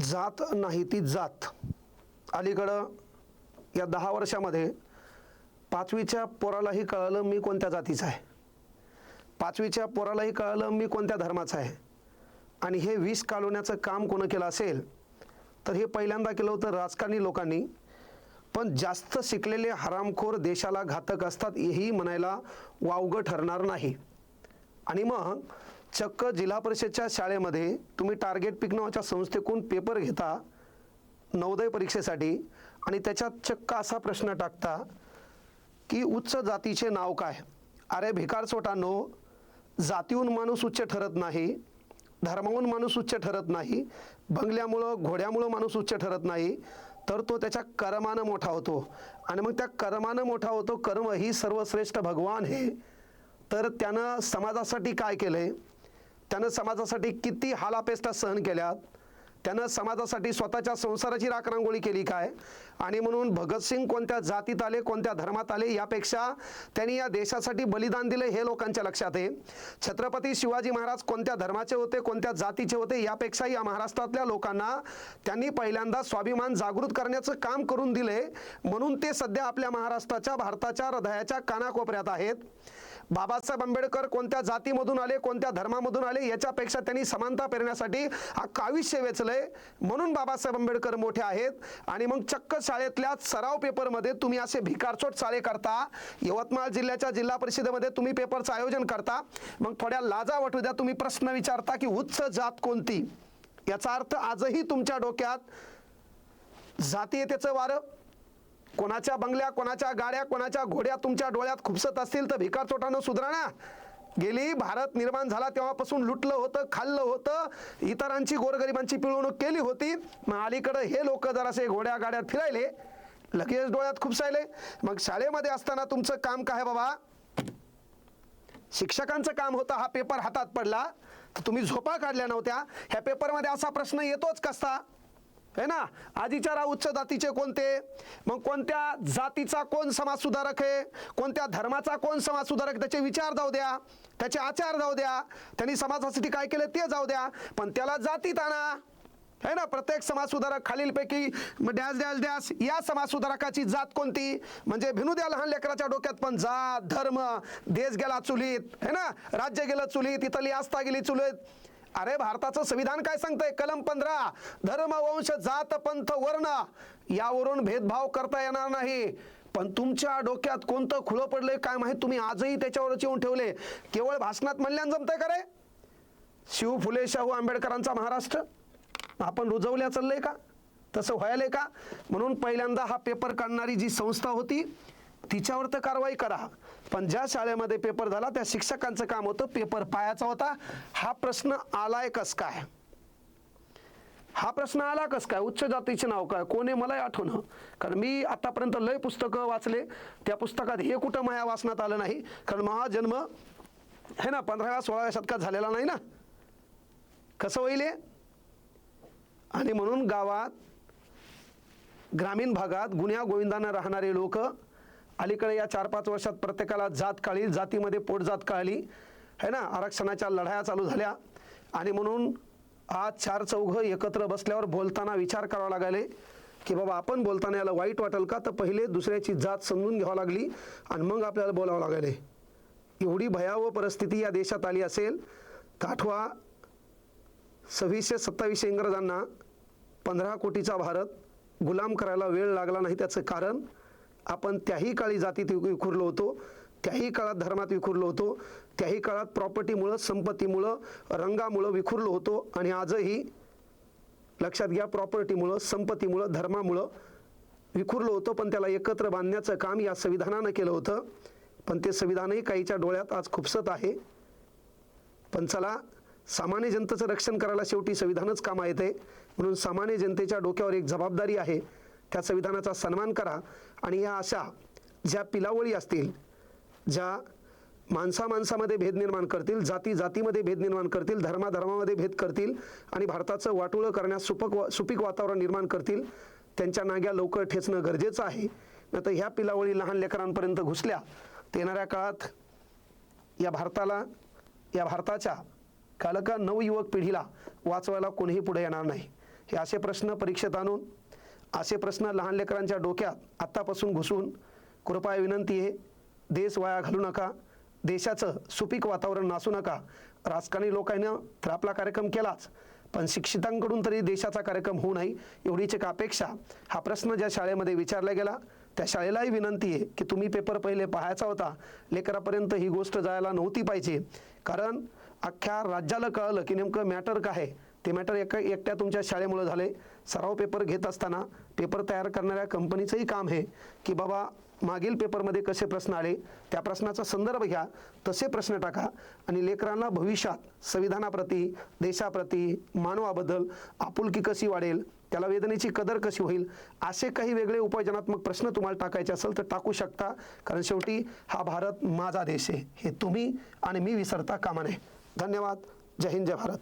जात नाही ती जात. अलीकडं या दहा वर्षामध्ये पाचवीच्या पोरालाही कळलं मी कोणत्या जातीचा आहे. पाचवीच्या पोरालाही कळलं मी कोणत्या धर्माचा आहे. आणि हे विष कालवण्याचं काम कोणं केलं असेल तर हे पहिल्यांदा केलं होतं राजकारणी लोकांनी. पण जास्त शिकलेले हरामखोर देशाला घातक असतात हेही म्हणायला वावगं ठरणार नाही. आणि मग चक्क जिल्हा परिषदच्या शाळेमध्ये तुम्ही टार्गेट पिक नावाच्या संस्थेकडून पेपर घेता नवोदय परीक्षेसाठी आणि त्याच्यात चक्क असा प्रश्न टाकता की उच्च जातीचे नाव काय? अरे भिकार सोटांनो जातीहून माणूस उच्च ठरत नाही धर्माहून माणूस उच्च ठरत नाही बंगल्यामुळं घोड्यामुळं माणूस उच्च ठरत नाही तर तो त्याच्या कर्मानं मोठा होतो. आणि मग त्या कर्मानं मोठा होतो कर्म ही सर्वश्रेष्ठ भगवान हे तर त्यानं समाजासाठी काय केलं आहे त्यानं समाजासाठी किती हालापेष्टा सहन केल्यात त्यानं समाजासाठी स्वतःच्या संसाराची राखरांगोळी केली काय? आणि म्हणून भगतसिंग कोणत्या जातीत आले कोणत्या धर्मात आले यापेक्षा त्यांनी या देशासाठी बलिदान दिले हे लोकांच्या लक्षात आहे. छत्रपती शिवाजी महाराज कोणत्या धर्माचे होते कोणत्या जातीचे होते यापेक्षा या महाराष्ट्रातल्या लोकांना त्यांनी पहिल्यांदा स्वाभिमान जागृत करण्याचं काम करून दिले. म्हणून ते सध्या आपल्या महाराष्ट्राच्या भारताच्या हृदयाच्या कानाकोपऱ्यात आहेत. बाबासाहेब आंबेडकर कोणत्या जातीमधून आले कोणत्या धर्मामधून आले याच्यापेक्षा त्यांनी समानता पेरण्यासाठी अख्खं आयुष्य वेचलंय. म्हणून बाबासाहेब आंबेडकर मोठे आहेत. आणि मग चक्क शाळेतल्या सराव पेपरमध्ये तुम्ही असे भिकारचोट चाळे करता. यवतमाळ जिल्ह्याच्या जिल्हा परिषदेमध्ये तुम्ही पेपरचं आयोजन करता. मग थोड्या लाजा वाटू द्या तुम्ही प्रश्न विचारता की उच्च जात कोणती? याचा अर्थ आजही तुमच्या डोक्यात जातीयतेचं वारं कोणाच्या बंगल्या कोणाच्या गाड्या कोणाच्या घोड्या तुमच्या डोळ्यात खुपसत असतील तर भिकार चोटानं सुधरा ना. गेली भारत निर्माण झाला तेव्हापासून लुटलं होतं खाल्लं होतं. इतरांची गोरगरिबांची पिळवणूक केली होती. मग अलीकडं हे लोक जरासे घोड्या गाड्यात फिरायले. लगेच डोळ्यात खुपसायले. मग शाळेमध्ये असताना तुमचं काम काय आहे बाबा? शिक्षकांचं काम होतं हा पेपर हातात पडला. तर तुम्ही झोपा काढल्या नव्हत्या. ह्या पेपरमध्ये असा प्रश्न येतोच कसा है ना? आधीच्या राव उच्च जातीचे कोणते? मग कोणत्या जातीचा कोण समाजसुधारक आहे? कोणत्या धर्माचा कोण समाजसुधारक त्याचे विचार जाऊ द्या. त्याचे आचार जाऊ द्या. त्यांनी समाजासाठी काय केलं ते जाऊ द्या. पण त्याला जातीत आणा है ना? प्रत्येक समाजसुधारक खालीलपैकी डॅश डॅश डॅश या समाजसुधारकाची जात कोणती? म्हणजे भिनू द्या लहान लेकराच्या डोक्यात पण जात धर्म देश गेला चुलीत. है ना? राज्य गेलं चुलीत इथली आस्था गेली चुलीत. अरे भारताचं संविधान काय सांगतंय? कलम पंधरा धर्म वंश जात पंथ वर्ण यावरून भेदभाव करता येणार नाही. पण तुमच्या डोक्यात कोणतं खुलं पडलंय काय माहीत? तुम्ही आजही त्याच्यावरच येऊन ठेवले. केवळ भाषणात म्हणल्यान जमतंय का रे? शिव फुले शाहू आंबेडकरांचा महाराष्ट्र. आपण रुजवल्या चाललंय का? तसं व्हायलंय का? म्हणून पहिल्यांदा हा पेपर काढणारी जी संस्था होती तिच्यावर तर कारवाई करा. पण ज्या शाळेमध्ये पेपर झाला त्या शिक्षकांचं काम होतं पेपर पायाचा होता. हा प्रश्न आलाय कस काय? हा प्रश्न आला कस काय? उच्च जातीचे नाव काय? कोणी मलाही आठवणं हो. कारण मी आतापर्यंत लय पुस्तकं वाचले. त्या पुस्तकात हे कुठं माया वाचण्यात आलं नाही? कारण महाजन्म हे ना पंधराव्या सोळाव्या शतकात झालेला नाही ना? कसं होईल आणि म्हणून गावात ग्रामीण भागात गुन्ह्या गोविंदानं राहणारे लोक अलीकडे या चार पाच वर्षात प्रत्येकाला जात काळी जातीमध्ये पोटजात काळली. है ना? आरक्षणाच्या लढाया चालू झाल्या. आणि म्हणून आज चार चौघं एकत्र बसल्यावर बोलताना विचार करावा लागले की बाबा आपण बोलताना याला वाईट वाटेल का? तर पहिले दुसऱ्याची जात समजून घ्यावं लागली आणि मग आपल्याला बोलावं लागले. एवढी भयावह परिस्थिती या देशात आली असेल. तर आठवा सव्वीसशे सत्तावीसशे इंग्रजांना पंधरा कोटीचा भारत गुलाम करायला वेळ लागला नाही त्याचं कारण आपण त्याही काळी जातीत विखुरलो होतो त्याही काळात धर्मात विखुरलो होतो त्याही काळात प्रॉपर्टीमुळं संपत्तीमुळं रंगामुळं विखुरलो होतो आणि आजही लक्षात घ्या प्रॉपर्टीमुळं संपत्तीमुळं धर्मामुळं विखुरलो होतो पण त्याला एकत्र बांधण्याचं काम या संविधानानं केलं होतं. पण ते संविधानही काहीच्या डोळ्यात आज खुपसत आहे. पण चला सामान्य जनतेचं रक्षण करायला शेवटी संविधानच कामा येते म्हणून सामान्य जनतेच्या डोक्यावर एक जबाबदारी आहे. त्या संविधानाचा सन्मान करा. आणि या अशा ज्या पिलावळी असतील ज्या माणसा माणसामध्ये भेद निर्माण करतील जाती जातीमध्ये भेद निर्माण करतील धर्माधर्मामध्ये भेद करतील आणि भारताचं वाटोळं करण्यास सुपक वा सुपीक वातावरण निर्माण करतील त्यांच्या नाग्या लवकर ठेचणं गरजेचं आहे. नाही तर ह्या पिलावळी लहान लेकरांपर्यंत घुसल्या तर येणाऱ्या काळात या भारताला या भारताच्या कालका नवयुवक पिढीला वाचवायला कोणीही पुढे येणार नाही. हे असे प्रश्न परीक्षेत आणून असे प्रश्न लहान लेकरांच्या डोक्यात आत्तापासून घुसून कृपया विनंती आहे देश वाया घालू नका देशाचं सुपीक वातावरण नासू नका राजकारणी लोकांना तर आपला कार्यक्रम केलाच पण शिक्षितांकडून तरी देशाचा कार्यक्रम होऊ नये एवढीच एक अपेक्षा. हा प्रश्न ज्या शाळेमध्ये विचारला गेला त्या शाळेलाही विनंती आहे की तुम्ही पेपर पहिले पाहायचा होता लेकरापर्यंत ही गोष्ट जायला नव्हती पाहिजे. कारण अख्ख्या राज्याला कळलं की नेमकं मॅटर काय आहे. ते मॅटर एका एकट्या तुमच्या शाळेमुळे झाले. सराव पेपर घेत असताना पेपर तयार करणाऱ्या कंपनीचंही काम आहे की बाबा मागील पेपरमध्ये कसे प्रश्न आले त्या प्रश्नाचा संदर्भ घ्या तसे प्रश्न टाका आणि लेकरांना भविष्यात संविधानाप्रती देशाप्रती मानवाबद्दल आपुलकी कशी वाढेल त्याला वेदनेची कदर कशी होईल असे काही वेगळे उपायजनात्मक प्रश्न तुम्हाला टाकायचे असेल तर टाकू शकता. कारण शेवटी हा भारत माझा देश आहे. हे तुम्ही आणि मी विसरता कामा नये. धन्यवाद. जय हिंद जय भारत.